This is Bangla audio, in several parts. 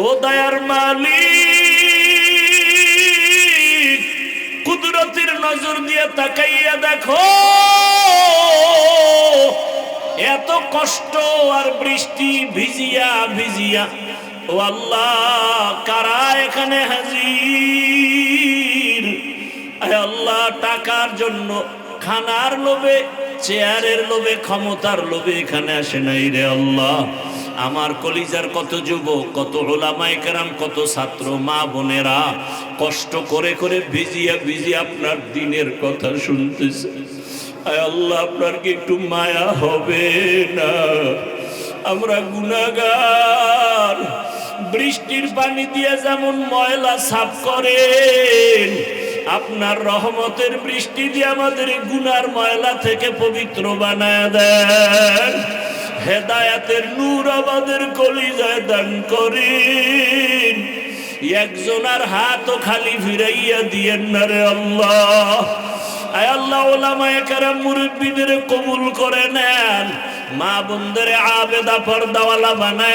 ও দয়ার মালিক, কুদরতির নজর দিয়ে তাকাইয়া দেখো, এত কষ্ট আর বৃষ্টি ভিজিয়া ভিজিয়া, ও আল্লাহ, কারা এখানে হাজির? আল্লাহ, টাকার জন্য খানার লোভে, চেয়ারের লোভে, ক্ষমতার লোভে এখানে আসে নাই রে আল্লাহ। আমার কলিজার কত যুবক, কত ওলামাই কেরাম, কত ছাত্র, মা বোনেরা কষ্ট করে করে ভিজিয়া ভিজিয়া আপনার দিনের কথা শুনতেছে। আল্লাহ, আপনার কি একটু মায়া হবে না? আমরা গুনাগার, বৃষ্টির পানি দিয়ে যেমন ময়লা সাফ করেন, আপনার রহমতের বৃষ্টি দিয়ে আমাদের গুনার ময়লা থেকে পবিত্র বানায় দেন। হেদায়াতের নূর আমাদের কলিজায় দান করেন। একজনার হাতও খালি ফিরাইয়া দিয়েন না রে আল্লাহ। আল্লাহ করে নেন। মা বোনদের আবেদা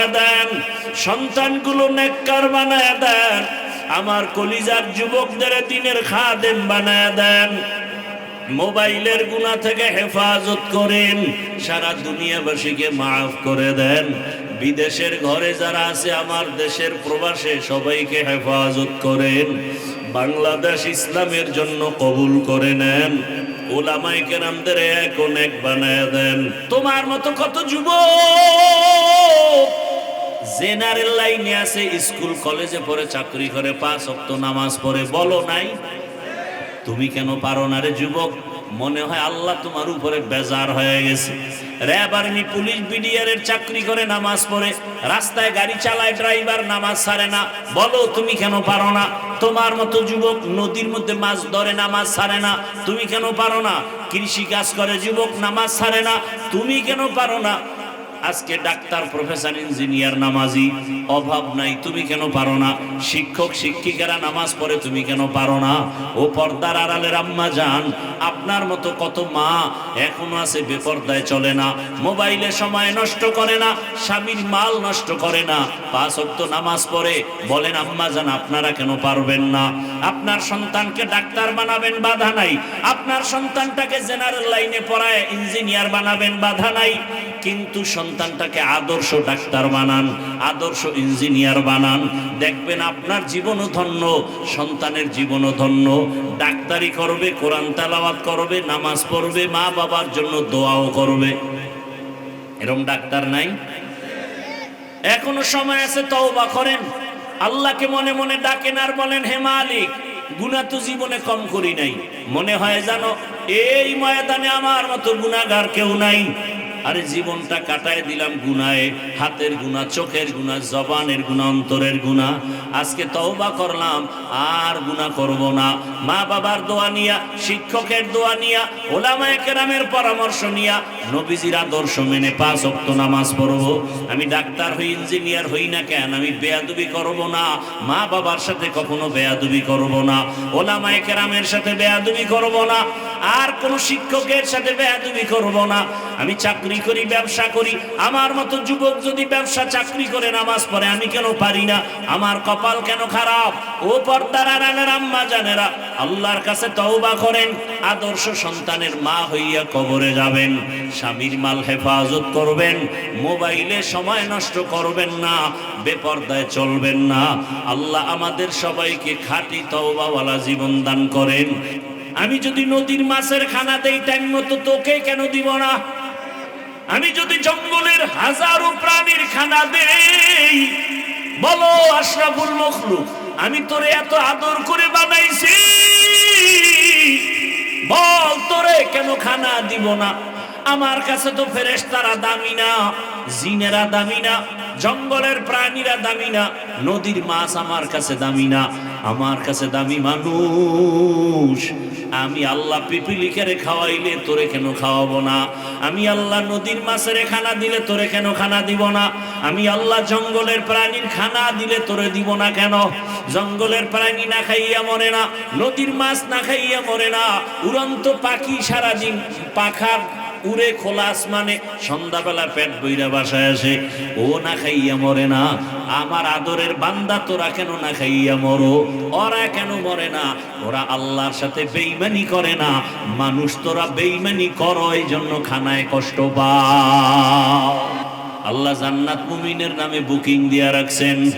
দেন। সন্তানগুলো বানায় দেন। আমার কলিজার যুবকদের দিনের খাদেম বানায় দেন। মোবাইলের গুণা থেকে হেফাজত করেন, সারা দুনিয়াবাসীকে মাফ করে দেন। বিদেশের ঘরে যারা আছে, আমার দেশের প্রবাসে সবাইকে হেফাজত করেন। বাংলাদেশ ইসলামের জন্য কবুল করে নেন। ওলামাই কেরামদের এক অনেক বানায় দেন। তোমার মতো কত যুবক জেনারেল লাইনে আছে, স্কুল, কলেজে পড়ে, চাকরি করে, পাঁচ অক্ত নামাজ পড়ে, বলো নাই? তুমি কেন পারো না রে যুবক? মনে হয় আল্লাহ তোমার উপরে বেজার হয়ে গেছে। পুলিশ চাকরি করে নামাজ পড়ে, রাস্তায় গাড়ি চালায় নামাজ ছাড়ে না। বলো, তুমি কেন পারো না? তোমার মতো যুবক নদীর মধ্যে মাছ ধরে, নামাজ ছাড়ে না। তুমি কেন পারো না? কৃষি কাজ করে, যুবক, নামাজ ছাড়ে না। তুমি কেন পারো না? আজকে ডাক্তার, প্রফেসর, ইঞ্জিনিয়ার, নামাজি, অভাব নাই, তুমি কেন পারো না? শিক্ষক, শিক্ষিকারা নামাজ পড়ে, তুমি কেন পারো না? ও পর্দার আড়ালের আম্মা যান আপনার মতো কত মা এখনও আছে, বেপর্দায় চলে না, মোবাইলে সময় নষ্ট করে না, স্বামীর মাল নষ্ট করে না, পাঁচ অক্ত নামাজ পড়ে, বলেন আম্মা যান আপনারা কেন পারবেন না? আপনার সন্তানকে ডাক্তার বানাবেন, বাধা নাই। আপনার সন্তানটাকে জেনারেল লাইনে পড়ায়, ইঞ্জিনিয়ার বানাবেন, বাধা নাই। কিন্তু সন্তানটাকে আদর্শ ডাক্তার বানান, আদর্শ ইঞ্জিনিয়ার বানান। দেখবেন আপনার জীবনও ধন্য, সন্তানের জীবনও ধন্য। ডাক্তারি করবে, কোরআন তালাওয়াত করবে, নামাজ পড়বে, মা বাবার জন্য দোয়াও করবে। এরকম ডাক্তার নাই? এখনও সময় আছে, তওবা করেন। আল্লাহকে মনে মনে ডাকেন আর বলেন, হে মালিক গুণা তো জীবনে কম করি নাই। মনে হয় জানো এই ময়দানে আমার মতো গুণাগার কেউ নাই। আরে জীবনটা কাটায় দিলাম গুনায়, হাতের গুণা চোখের গুণা জবানের গুণা অন্তরের গুণা আজকে তওবা করলাম, আর গুণা করব না। মা বাবার দোয়া নিয়া, শিক্ষকের দোয়া নিয়া, ওলামায়ে কেরামের পরামর্শ নিয়া, নবীজির আদর্শ মেনে পাঁচ অক্ত নামাজ পড়ব। আমি ডাক্তার হই, ইঞ্জিনিয়ার হই না কেন, আমি বেয়াদুবি করব না। মা বাবার সাথে কখনো বেয়াদবি করব না। ওলামায়ে কেরামের সাথে বেয়াদুবি করব না। আর কোন শিক্ষকের সাথে বেয়াদুবি করব না। আমি চাকরি করি, ব্যবসা করি। আমার মতো যুবক যদি ব্যবসা, চাকরি করে নামাজ পড়ে, আমি কেন পারি না? আমার কপাল কেন খারাপ? ও পর্দার আড়ালের আম্মা জানেরা, আল্লাহর কাছে তওবা করেন। আদর্শ সন্তানের মা হইয়া কবরে যাবেন। স্বামীর মাল হেফাজত করবেন। মোবাইলে সময় নষ্ট করবেন না, বেপর্দায় চলবেন না। আল্লাহ আমাদের সবাইকে খাঁটি তওবাওয়ালা জীবন দান করেন। আমি যদি নদীর মাছের খানা দেই, টাইম মতো তোকে কেন দিব না? আমি যদি জঙ্গলের হাজারো প্রাণীর খানা দেই, বলো আশরাফুল মখলুক, আমি তোরে এত আদর করে বানাইছি। বল তোরে কেন খানা দিব না? আমার কাছে তো ফেরেশতারা দামি না, জিনেরা দামি না, জঙ্গলের প্রাণীরা দামি না, নদীর মাছ আমার কাছে দামি না, আমার কাছে দামি মানুষ। আমি আল্লাহ পিপিলিকেরে খাওয়াইলে তোরে কেন খাওয়াবো না? আমি আল্লাহ নদীর মাছের খানা দিলে তোরে কেন খানা দিব না? আমি আল্লাহ জঙ্গলের প্রাণীর খানা দিলে তোরে দিব না কেন? জঙ্গলের প্রাণী না খাইয়া মরে না, নদীর মাছ না খাইয়া মরে না, উড়ন্ত পাখি সারাদিন পাখার উড়ে খোলা আসমানে সন্ধ্যাবেলা পেট বইরা বাসায় আসে। ও না খাইয়া মরে না, আমার আদরের বান্দা তোরা কেন না খাইয়া মরো? ওরা কেন মরে না? ওরা আল্লাহর সাথে বেইমানি করে না। মানুষ তোরা বেইমানি করো এই জন্য খানায় কষ্ট পাও। আল্লাহ জান্নাত মুমিনের নামে বুকিং দিয়া রাখছেন।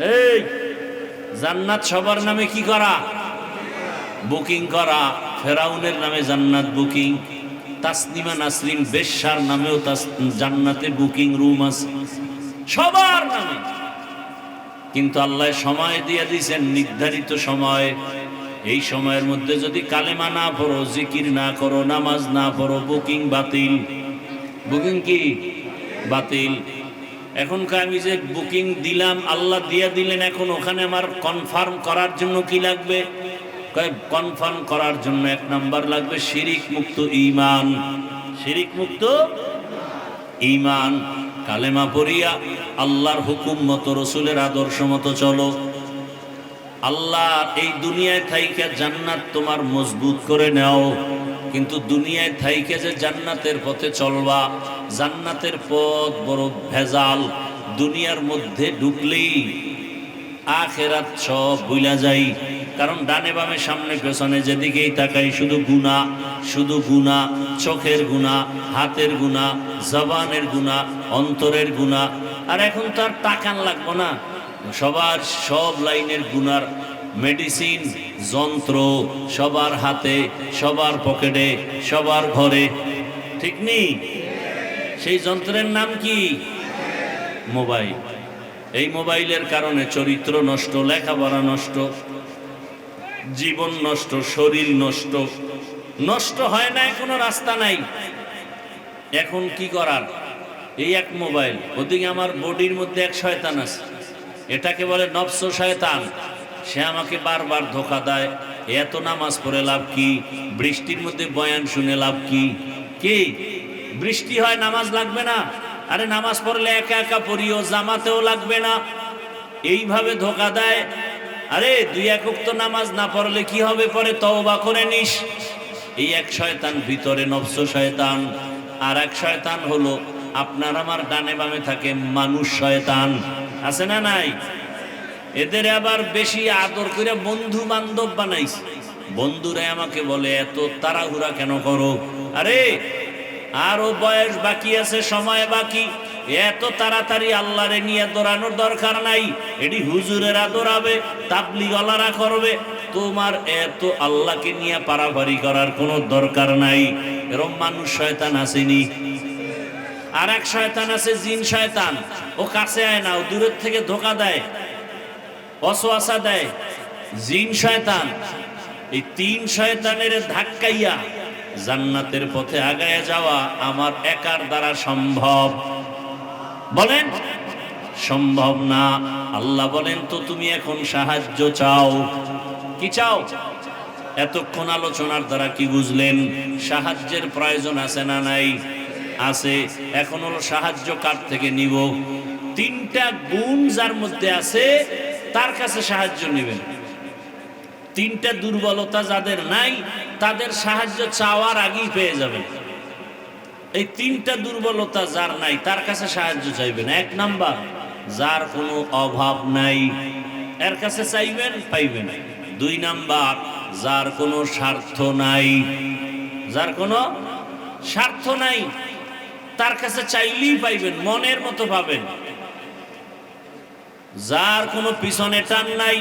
এই, জান্নাত সবার নামে কি করা? বুকিং করা। ফেরাউনের নামে জান্নাত বুকিং। তাসনিমা নাসরিন বেশ্যার নামেও জান্নাতে বুকিং রুম আছে। সবার নামে। কিন্তু আল্লাহ সময় দিয়ে দিয়েছেন, নির্ধারিত সময়। এই সময়ের মধ্যে যদি কালেমা না পড়ো, জিকির না করো, নামাজ না পড়ো, বুকিং বাতিল। বুকিং কি? বাতিল। এখন আমি যে বুকিং দিলাম, আল্লাহ দিয়ে দিলেন, এখন ওখানে আমার কনফার্ম করার জন্য কি লাগবে? কনফার্ম করার জন্য এক নাম্বার লাগবে শিরিক মুক্ত ইমান শিরিক মুক্ত ইমান কালেমা পড়িয়া আল্লাহর হুকুম মতো, রসুলের আদর্শ মতো চলো। আল্লাহ এই দুনিয়ায় থাইকে জান্নাত তোমার মজবুত করে নেও। কিন্তু দুনিয়ায় থাইকে যে জান্নাতের পথে চলবা, জান্নাতের পথ বড় ভেজাল। দুনিয়ার মধ্যে ঢুকলেই আখেরাত সব ভুলা যাই কারণ ডানে বামে সামনে পেছনে যেদিকেই তাকাই শুধু গুণা শুধু গুণা, চোখের গুণা, হাতের গুণা, জবানের গুণা, অন্তরের গুণা। আর এখন তো আর টাকান লাগবো না। সবার সব লাইনের গুনার মেডিসিন, যন্ত্র সবার হাতে, সবার পকেটে, সবার ঘরে। ঠিক নেই? সেই যন্ত্রের নাম কি? মোবাইল। এই মোবাইলের কারণে চরিত্র নষ্ট, লেখাপড়া নষ্ট জীবন নষ্ট, শরীর নষ্ট। নষ্ট হয় না কোনো রাস্তা নাই। এখন কি করার? এই এক মোবাইল। ওদিকে আমার বডির মধ্যে এক শয়তান আছে। এটাকে বলে নবস শয়তান। সে আমাকে বারবার ধোকা দেয়। এত নামাজ পড়ে লাভ কি? বৃষ্টির মধ্যে বয়ান শুনে লাভ কি? কি? বৃষ্টি হয়, নামাজ লাগবে না? আরে নামাজ পড়লে একা একা পড়িও, জামাতেও লাগবে না। এইভাবে ধোকা দেয়। আরে, দুই একক তো নামাজ না পড়লে কি হবে? পরে তওবা করে নিস। এই এক শয়তান, ভিতরে নবস শয়তান। আর এক শয়তান হলো, আপনার আমার ডানে বামে থাকে মানুষ শয়তান। আছে না নাই? এদের আবার বেশি আদর করে বন্ধু বান্ধব বানাইছে। বন্ধুরা আমাকে বলে, এত তাড়াহুড়া কেন করো? আরে আরও বয়স বাকি আছে, সময় বাকি। এত তাড়াতাড়ি আল্লাহরে নিয়ে দৌড়ানোর দরকার নাই। এটি হুজুরেরা আদরাবে তাবলি গলারা করবে। তোমার এত আল্লাহকে নিয়ে পারাপারি করার কোনো দরকার নাই। এরম মানুষ শয়তান আসেনি। আর এক শয়তান আছে, জিন শয়তান। ও কাছে আয় না, ও দূরের থেকে ধোকা দেয় অসোয়াশা দেয়। জিন শয়তান। এই তিন শয়তানের ধাক্কাইয়া জান্নাতের পথে আগায় যাওয়া আমার একার দ্বারা সম্ভব। বলেন? সম্ভব না। আল্লাহ বলেন, তো তুমি এখন সাহায্য চাও। কি চাও? এতক্ষণ আলোচনার দ্বারা কি বুঝলেন? সাহায্যের প্রয়োজন আছে না নাই? আছে। এখন হলো সাহায্য কার থেকে নিব? তিনটা গুণ যার মধ্যে আছে, তার কাছে সাহায্য নেবেন। তিনটা দুর্বলতা যাদের নাই তাদের সাহায্য চাওয়ার আগেই পেয়ে যাবেন। এই তিনটা দুর্বলতা যার নাই, তার কাছে সাহায্য চাইবেন। এক নাম্বার, যার কোনো অভাব নাই, এর কাছে চাইবেন, পাইবেন। দুই নাম্বার, যার কোনো স্বার্থ নাই, যার কোনো স্বার্থ নাই, তার কাছে চাইলেই পাইবেন, মনের মতো পাবেন। যার কোনো পিছনে টান নাই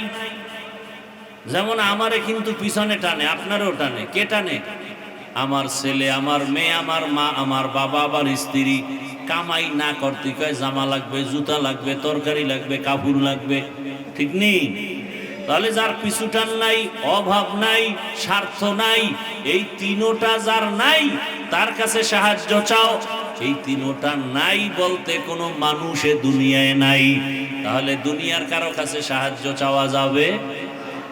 যেমন আমারে কিন্তু পিছনে টানে, আপনারও টানে, কে টানে? আমার ছেলে, আমার মেয়ে, আমার মা, আমার বাবা আবার স্ত্রী, কামাই না করতে কয়, জামা লাগবে, জুতা লাগবে, তরকারি লাগবে, কাপড় লাগবে, ঠিক নেই তাহলে যার পিছু টান নাই, অভাব নাই, স্বার্থ নাই, এই তিনোটা যার নাই, তার কাছে সাহায্য চাও, এই তিনোটা নাই বলতে কোনো মানুষে দুনিয়ায় নাই, তাহলে দুনিয়ার কারও কাছে সাহায্য চাওয়া যাবে?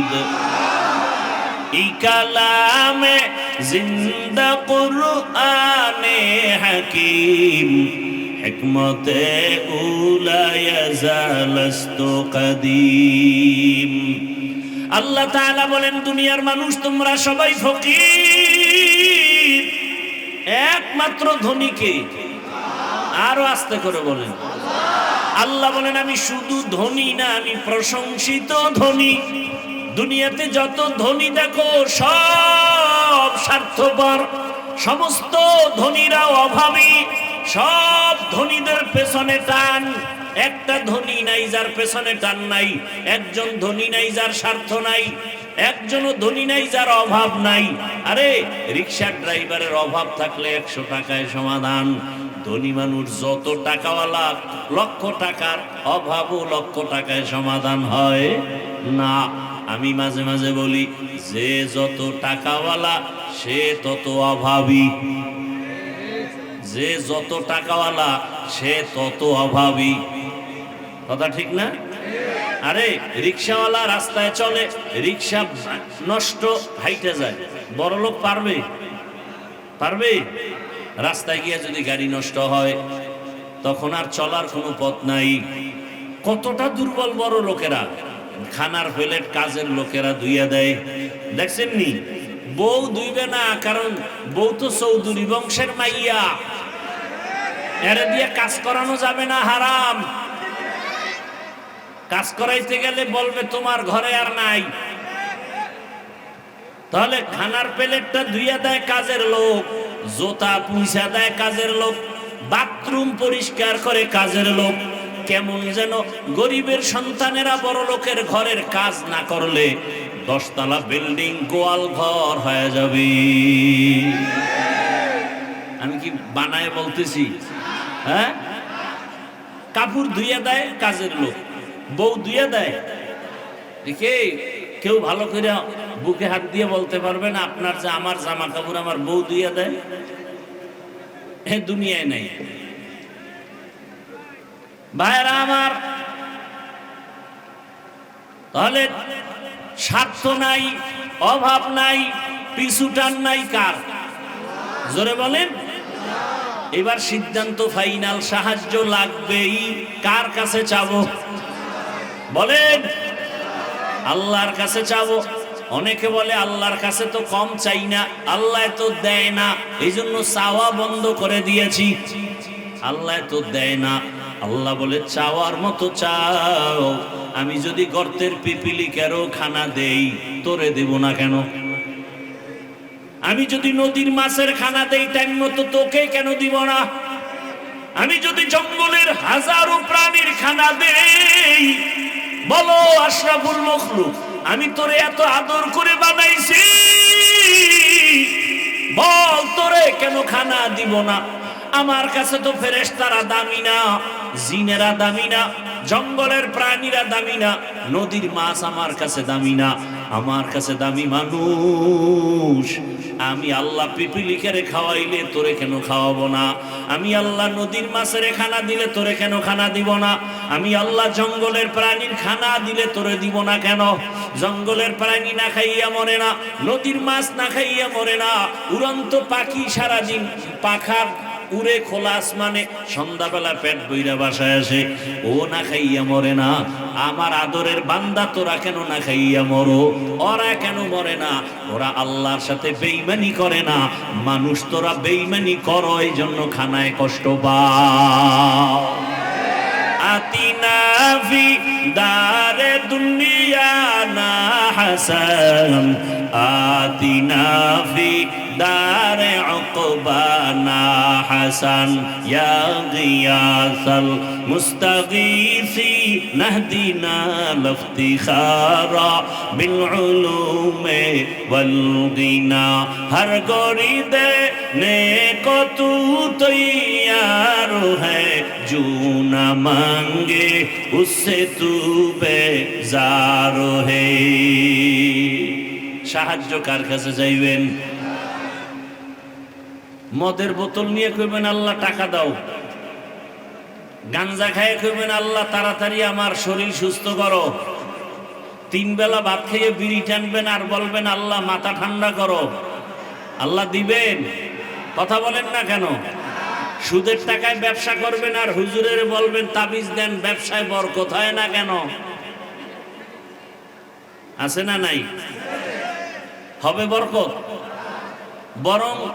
মজিদ এই কালামে জিন্দা কুরআনে হাকিম, হেকমতে উলা ইয়াজালাস্তু কদিম। আল্লাহ তাআলা বলেন, দুনিয়ার মানুষ, তোমরা সবাই ফকির। একমাত্র ধনীকে আরও আস্তে করে বলেন। আল্লাহ বলেন, আমি শুধু ধনী না, আমি প্রশংসিত ধনী। দুনিয়াতে যত ধনী দেখো, সব স্বার্থপর। সমস্ত ধনীরা অভাবী, সব ধনীদের পেছনে টান। একটা ধনী নাই, যার পেছনে টান নাই। একজন ধনী নাই, যার স্বার্থ নাই। একজনও ধনী নাই, যার অভাব নাই। আরে রিক্সার ড্রাইভারের অভাব থাকলে একশো টাকায় সমাধান। ধনী মানুষ যত টাকাওয়ালা, লক্ষ টাকার অভাবও লক্ষ টাকায় সমাধান হয় না। আমি মাঝে মাঝে বলি, যে যত টাকাওয়ালা, সে তত অভাবী। যে যত টাকাওয়ালা, সে তত অভাবী। কথা ঠিক না? আরে, রিক্সাওয়ালা রাস্তায় চলে, রিক্সা নষ্ট হাইটে যায়, বড় লোক পারবে? পারবে? রাস্তায় গিয়ে যদি গাড়ি নষ্ট হয়, তখন আর চলার কোনো পথ নাই। কতটা দুর্বল বড় লোকেরা। খানার প্লেট কাজের লোকেরা ধুইয়া দেয়। দেখছেন নি? বউ ধুইবে না, কারণ বউ তো চৌধুরী বংশের মাইয়া। এরে দিয়ে কাজ করানো যাবে না, হারাম। কাজ করাইতে গেলে বলবে, তোমার ঘরে আর নাই। তাহলে খানার প্লেটটা ধুইয়া দেয় কাজের লোক, জোতা পুইসা দেয় কাজের লোক, বাথরুম পরিষ্কার করে কাজের লোক। কেমন যেন গরিবের সন্তানেরা বড় লোকের ঘরের কাজ না করলে দশতলা বিল্ডিং গোয়াল ঘর হয়ে যাবে। আমি কি বানায় বলতেছি? হ্যাঁ? কাপড় ধুইয়া দেয়, কাজের লোক। বউ ধুইয়া দেয়। দেখে কেউ ভালো করে বুকে হাত দিয়ে বলতে পারবে না, আপনার যে আমার জামা কাপড় আমার বউ ধুইয়া দেয়। হ্যাঁ দুনিয়ায় নাই। ভাইরা আমার, তাহলে স্বার্থ নাই, অভাব নাই, পিছুটান নাই কার? জোরে বলেন। এবার সিদ্ধান্ত ফাইনাল, সাহায্য লাগবেই, কার কাছে চাবো? বলেন। আল্লাহর কাছে চাবো। অনেকে বলে, আল্লাহর কাছে তো কম চাই না, আল্লাহ তো দেয় না এই জন্য চাওয়া বন্ধ করে দিয়েছি। আল্লাহ তো দেয় না। আল্লাহ বলে, চাওয়ার মতো চাও। আমি যদি গর্তের পিপিলিকেরও খানা দেই, তোরে দেব না কেন? আমি যদি নদীর মাছের খানা দেই, টাইম মতো তোকে কেন দিব না? আমি যদি জঙ্গলের হাজারো প্রাণীর খানা দেই, বলো আশরাফুল মখলুক, আমি তোরে এত আদর করে বানাইছি। বল, তোরে কেন খানা দিব না? আমার কাছে তো ফেরেশতারা দামি না। জিনেরা দামি না, জঙ্গলের প্রাণীরা দামি না, নদীর মাছ আমার কাছে দামি না, আমার কাছে দামি মানুষ। আমি আল্লাহ পিপিলিকেরে খাওয়াইলে তোরে কেন খাওয়াবো না? আমি আল্লাহ নদীর মাছের খানা দিলে তোরে কেন খানা দিব না? আমি আল্লাহ জঙ্গলের প্রাণীর খানা দিলে তোরে দিব না কেন? জঙ্গলের প্রাণী না খাইয়া মরে না, নদীর মাছ না খাইয়া মরে না, উড়ন্ত পাখি সারাদিন পাখার উড়ে খোলা আসমানে সন্ধ্যাবেলা পেট বইরা বাসায় আসে, ও না খাইয়া মরে না, আমার আদরের বান্দা তোরা কেন না খাইয়া মরো? ওরা কেন মরে না? ওরা আল্লাহর সাথে বেইমানি করে না। মানুষ তোরা বেইমানি করো এই জন্য খানায় কষ্ট পাও আতিনা দারে দুনিয়া না হাসান। আতিনা دار عقبانا حسن یا غیاث المستغیثی نهدنا لافتخارا بالعلوم والغینا ہر گوری دے نیکو تو تیار ہے جو نہ مانگے اس سے تو بیزار ہے۔ সাহায্য কার কাছে যাইবেন মদের বোতল নিয়ে কইবেন, আল্লাহ, টাকা দাও। গাঞ্জা খায় কইবেন, আল্লাহ, তাড়াতাড়ি আমার শরীর সুস্থ করো। তিন বেলা ভাত খেয়ে বিড়ি টানবেন আর বলবেন, আল্লাহ, মাথা ঠান্ডা করো। আল্লাহ দিবেন? কথা বলেন না কেন? সুদের টাকায় ব্যবসা করবেন আর হুজুরের বলবেন, তাবিজ দেন, ব্যবসায় বর কোথায় না কেন? আছে না নাই? হবে বরকত? বরং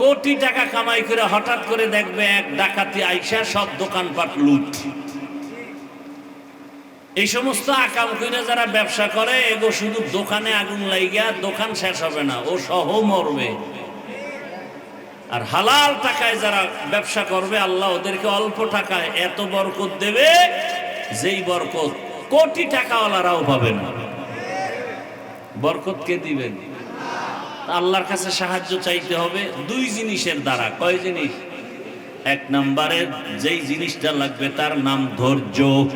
কোটি টাকা কামাই করে হঠাৎ করে দেখবে এক ডাকাতি আইসা সব দোকানপাট লুট। এই সমস্ত আকাম করে যারা ব্যবসা করে, এগো শুধু দোকানে আগুন লাইগা, দোকান শেষ হবে না, ও সহ মরবে। আর হালাল টাকায় যারা ব্যবসা করবে, আল্লাহ ওদেরকে অল্প টাকায় এত বরকত দেবে, যেই বরকত কোটি টাকাওয়ালারাও পাবে না বরকত কে দিবেন? আল্লাহর কাছে সাহায্য চাইতে হবে। দুই জিনিসের দ্বারা। কয় জিনিস? এক নম্বরে যেই জিনিসটা লাগবে তার নাম ধৈর্য।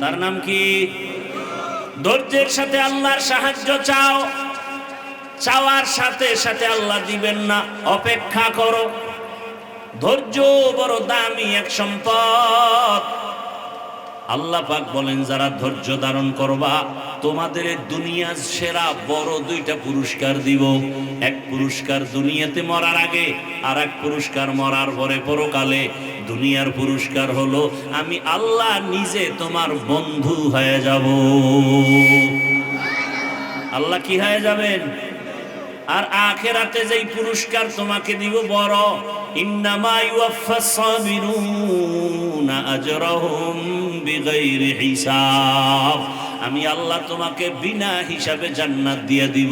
তার নাম কি? ধৈর্যের সাথে আল্লাহর সাহায্য চাও। চাওয়ার সাথে সাথে আল্লাহ দিবেন না। অপেক্ষা করো। ধৈর্য বড় দামি এক সম্পদ। আল্লাহ পাক বলেন, যারা ধৈর্য ধারণ করবা, তোমাদের দুনিয়ার সেরা বড় দুইটা পুরস্কার দিব। এক পুরস্কার দুনিয়াতে মরার আগে, আর এক পুরস্কার মরার পরে পরকালে। দুনিয়ার পুরস্কার হলো, আমি আল্লাহ নিজে তোমার বন্ধু হয়ে যাব। আল্লাহ কি হয়ে যাবেন? আর আখেরাতে যেই পুরস্কার তোমাকে দিব বড়, ইন্নামা ইউয়াফাস আজরাহুম বিগাইরি হিসাব। আমি আল্লাহ তোমাকে বিনা হিসাবে জান্নাত দিয়ে দিব।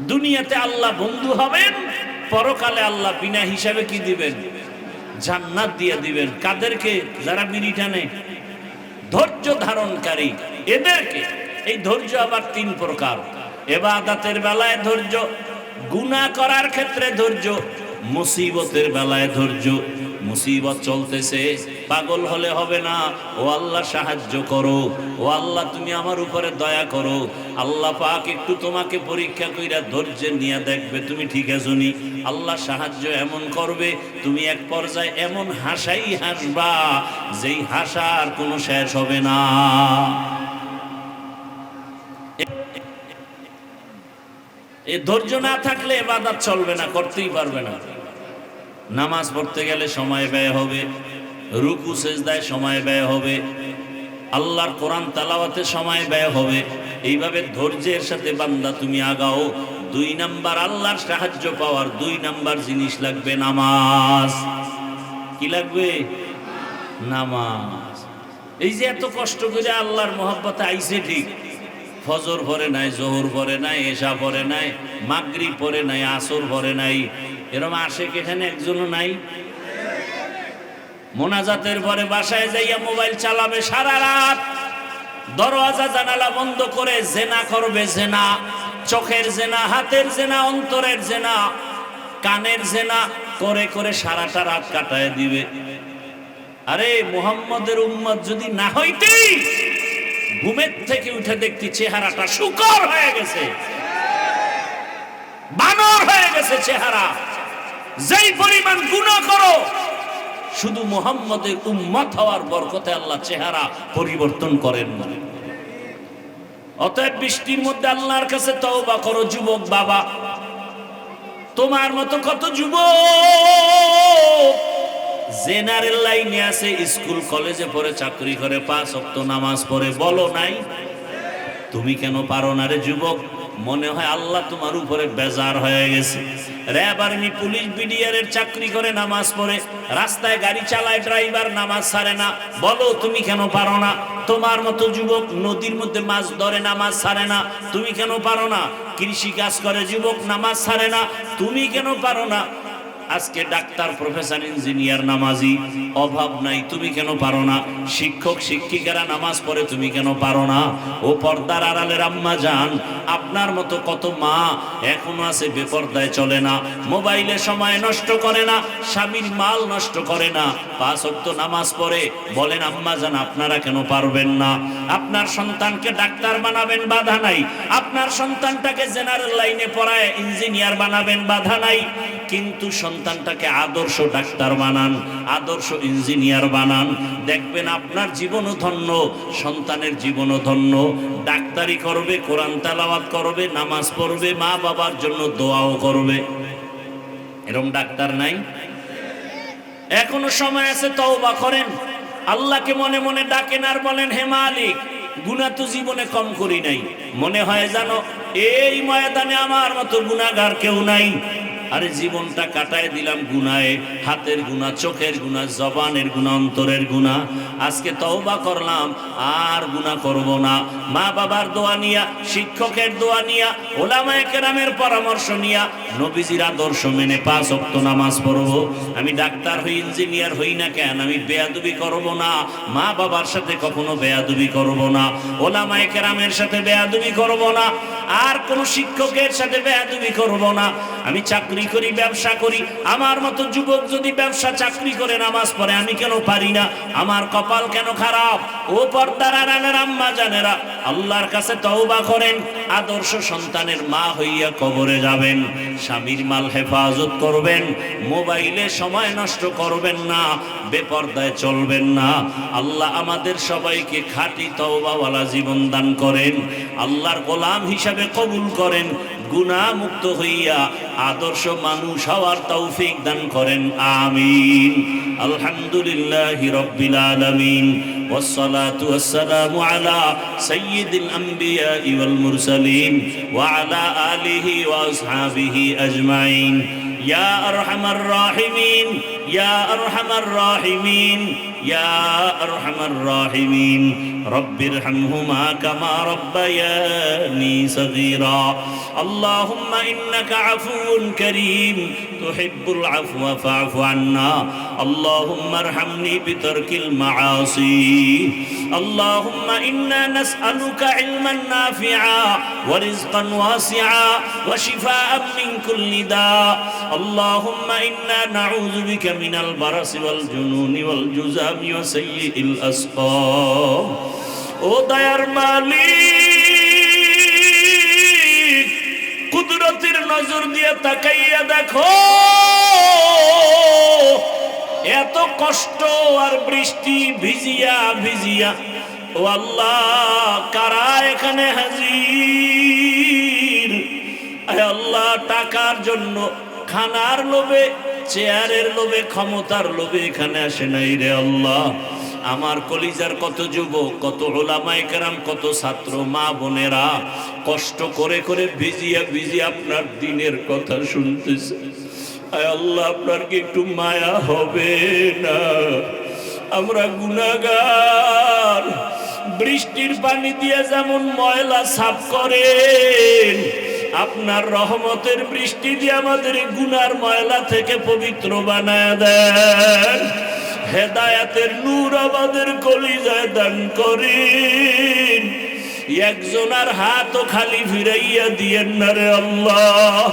দুনিয়াতে আল্লাহ বন্ধু হবেন, পরকালে আল্লাহ বিনা হিসাবে কি দিবেন? জান্নাত দিয়ে দিবেন। কাদেরকে? যারা বিড়ি টানে ধৈর্য ধারণকারী। এদেরকে। এই ধৈর্য আবার তিন প্রকার। এবাদাতের বেলায় ধৈর্য, গুনাহ করার ক্ষেত্রে ধৈর্য, মুসিবতের বেলায় ধৈর্য। মুসিবত চলতেছে, পাগল হলে হবে না। ও আল্লাহ, সাহায্য করো। ও আল্লাহ, তুমি আমার উপরে দয়া করো। আল্লাহ পাক একটু তোমাকে পরীক্ষা কইরা ধৈর্য নিয়ে দেখবে, তুমি ঠিক আছো নি? আল্লাহ সাহায্য এমন করবে, তুমি এক পর্যায়ে এমন হাসাই হাসবা, যেই হাসার কোনো শেষ হবে না। এ ধৈর্য না থাকলে এবাদত চলবে না, করতেই পারবে না। নামাজ পড়তে গেলে সময় ব্যয় হবে, রুকু, সেজদায় সময় ব্যয় হবে, আল্লাহর কোরআন তালাওয়াতে সময় ব্যয় হবে। এইভাবে ধৈর্যের সাথে বান্দা তুমি আগাও, দুই নাম্বার আল্লাহর সাহায্য পাওয়ার দুই নাম্বার জিনিস লাগবে নামাজ। কি লাগবে? নামাজ। এই যে এত কষ্ট করে আল্লাহর মহব্বতে আইছে ঠিক। ফজর ভরে নাই, জোহর পরে নাই, এশা পরে নাই মাগরি পরে নাই, আসর ভরে নাই এরম আসে এখানে একজনও নাই। মোনাজাতের পরে বাসায় যাইয়া মোবাইল চালাবে সারা রাত। দরওয়াজা, জানালা বন্ধ করে জেনা করবে জেনা, চোখের জেনা, হাতের জেনা, অন্তরের জেনা, কানের জেনা করে করে সারাটা রাত কাটায় দিবে। আরে মুহাম্মদের উম্মত যদি না হইতেই ঘুমের থেকে উঠে দেখতি চেহারাটা শুকর হয়ে গেছে। বানর হয়ে গেছে চেহারা। যেই পরিমাণ গুণা করো, শুধু মোহাম্মদের উম্মত হওয়ার বরকতে আল্লাহ চেহারা পরিবর্তন করেন না। অতএব বৃষ্টির মধ্যে আল্লাহর কাছে তওবা করো, যুবক বাবা। তোমার মতো কত যুবক জেনারেল লাইনে আছে, স্কুল, কলেজে পড়ে, চাকরি করে, পাঁচ অক্ত নামাজ পড়ে, বলো নাই? তুমি কেন পারো না রে যুবক? মনে হয় আল্লাহ তোমার উপরে বেজার হয়ে গেছে। র্যাব আর্মি, পুলিশ বিডিআরের চাকরি করে নামাজ পড়ে, রাস্তায় গাড়ি চালায়, ড্রাইভার নামাজ ছাড়ে না। বলো, তুমি কেন পারো না? তোমার মতো যুবক নদীর মধ্যে মাছ ধরে, নামাজ ছাড়ে না। তুমি কেন পারো না? কৃষি কাজ করে, যুবক নামাজ ছাড়ে না। তুমি কেন পারো না? আজকে ডাক্তার, প্রফেসর, ইঞ্জিনিয়ার, নামাজি, অভাব নাই, তুমি কেন পারো না? শিক্ষক, শিক্ষিকারা নামাজ পড়ে, তুমি কেন পারো না? ও পর্দার আড়ালের আম্মা যান, আপনার মতো কত মা এখনও আছে, বেপর্দায় চলে না, মোবাইলে সময় নষ্ট করে না, স্বামীর মাল নষ্ট করে না, পাঁচ অক্ত নামাজ পড়ে, বলেন, আম্মা যান, আপনারা কেন পারবেন না? আপনার সন্তানকে ডাক্তার বানাবেন, বাধা নাই। আপনার সন্তানটাকে জেনারেল লাইনে পড়ায়, ইঞ্জিনিয়ার বানাবেন, বাধা নাই। কিন্তু সন্তানটাকে আদর্শ ডাক্তার বানান, আদর্শ ইঞ্জিনিয়ার বানান। দেখবেন আপনার জীবনও ধন্য, সন্তানের জীবনও ধন্য। ডাক্তারি করবে, কোরআন তালাওয়াত করবে, নামাজ পড়বে, মা বাবার জন্য দোয়াও করবে। এরকম ডাক্তার নাই? এখনও সময় আছে, তওবা করেন। আল্লাহকে মনে মনে ডাকেন আর বলেন, হে মালিক গুণা তো জীবনে কম করি নাই। মনে হয় জানো এই ময়দানে আমার মতো গুণাগার কেউ নাই। আরে জীবনটা কাটায় দিলাম গুনায়, হাতের গুণা চোখের গুণা জবানের গুণা অন্তরের গুণা আজকে তওবা করলাম, আর গুণা করব না। মা বাবার দোয়া নিয়া, শিক্ষকের দোয়া নিয়া, ওলামায়ে কেরামের পরামর্শ নিয়া, নবীজির আদর্শ মেনে পাঁচ অক্ত নামাজ পড়ব। আমি ডাক্তার হই, ইঞ্জিনিয়ার হই না কেন, আমি বেয়াদুবি করব না। মা বাবার সাথে কখনো বেয়াদুবি করব না। ওলামায়ে কেরামের সাথে বেয়াদুবি করব না। আর কোন শিক্ষকের সাথে বেয়াদুবি করব না। আমি চাকরি করি, ব্যবসা করি। আমার মতো যুবক যদি ব্যবসা, চাকরি করে নামাজ পড়ে, আমি কেন পারি না? আমার কপাল কেন খারাপ? ও পর্দার আড়ালের আম্মা জানেরা, আল্লাহর কাছে তওবা করেন। আদর্শ সন্তানের মা হইয়া কবরে যাবেন। স্বামীর মাল হেফাজত করবেন। মোবাইলে সময় নষ্ট করবেন না, বেপর্দায় চলবেন না। আল্লাহ আমাদের সবাইকে খাঁটি তওবাওয়ালা জীবন দান করেন। আল্লাহর গোলাম হিসাবে কবুল করেন। গুনাহ মুক্ত হইয়া আদর্শ মানুষ হওয়ার তৌফিক দান করেন আমিন আলহামদুলিল্লাহি রাব্বিল আলামিন والصلاة والسلام على سيد الأنبياء والمرسلين وعلى آله وأصحابه أجمعين يا أرحم الراحمين يا أرحم الراحمين يا أرحم الراحمين. رب ارحمهما كما ربياني صغيرا. اللهم إنك عفو كريم تحب العفو فاعف عنا. اللهم ارحمني بترك المعاصي. اللهم إنا نسألك علما نافعا ورزقا واسعا وشفاء من كل داء. اللهم إنا نعوذ بك من মিনাল বারাসি ওয়াল জুনুনি ওয়াল জুজামি ওয়া সাইয়িল আসকাম। ও দয়ার মালিক, কুদরতের নজর দিয়ে তাকাইয়া দেখো। এত কষ্ট আর বৃষ্টি ভিজিয়া ভিজিয়া, ও আল্লাহ, কারা এখানে হাজির? আল্লাহ, টাকার জন্য, খানার লোভে চেয়ারের লোভে, ক্ষমতার লোভে এখানে আসে নাই রে আল্লাহ। আমার কলিজার কত যুবক, কত ওলামায় কেরাম কত ছাত্র মা বোনেরা কষ্ট করে করে ভিজিয়া ভিজিয়া আপনার দিনের কথা শুনতেছে। আল্লাহ, আপনার কি একটু মায়া হবে না? আমরা গুনাগার বৃষ্টির পানি দিয়ে যেমন ময়লা সাফ করেন আপনার রহমতের বৃষ্টি দিয়ে আমাদের গুনার ময়লা থেকে পবিত্র বানায় দেন। হেদায়াতের নূর আমাদের কলিজায় দান করেন। একজনার হাতও খালি ফিরাইয়া দিয়েন না রে আল্লাহ।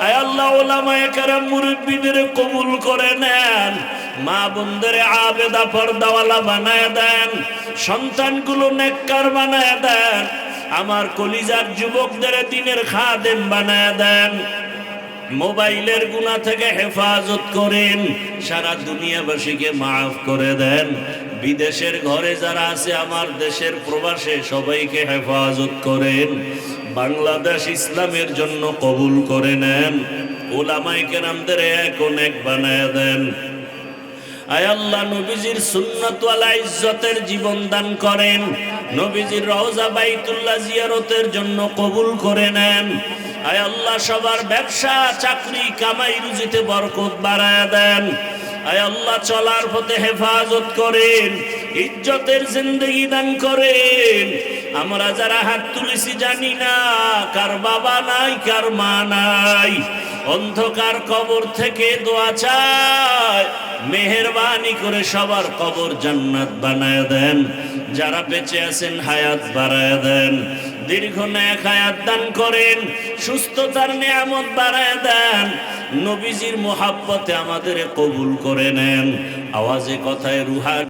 আয় আল্লাহ, ওলামায়ে কেরাম মুরব্বীদের কবুল করে নেন। মা বোনদের আবেদা পর্দাওয়ালা বানায় দেন। সন্তানগুলো নেককার বানায় দেন। আমার কলিজার যুবকদের দিনের খাদেম বানায় দেন। মোবাইলের গুণা থেকে হেফাজত করেন। সারা দুনিয়াবাসীকে মাফ করে দেন। বিদেশের ঘরে যারা আছে, আমার দেশের প্রবাসে সবাইকে হেফাজত করেন। বাংলাদেশ ইসলামের জন্য কবুল করে নেন। ওলামাই কেরামদের এক অনেক বানায় দেন। আল্লাহ, নবীজির সুন্নতওয়ালা ইজ্জতের জীবন দান করেন। নবীজির রওজা বাইতুল্লাহ জিয়ারতের জন্য কবুল করে নেন। আয় আল্লাহ, সবার ব্যবসা, চাকরি, কামাই রুজিতে বরকত বাড়ায় দেন। আয় আল্লাহ, চলার পথে হেফাজত করেন, ইজ্জতের জিন্দগি দান করেন। আমরা যারা হাত তুলেছি জানি না কার বাবা নাই, কার মা নাই। অন্ধকার কবর থেকে দোয়া চায়। মেহেরবানি করে সবার কবর জান্নাত বানায় দেন। যারা বেঁচে আছেন হায়াত বাড়ায় দেন। দীর্ঘ ন্যাক হায়াত দান করেন, সুস্থতার নিয়ামত বাড়ায় দেন। নবীজির মোহাব্বতে আমাদের কবুল করে নেন। আওয়াজে কথায় রুহা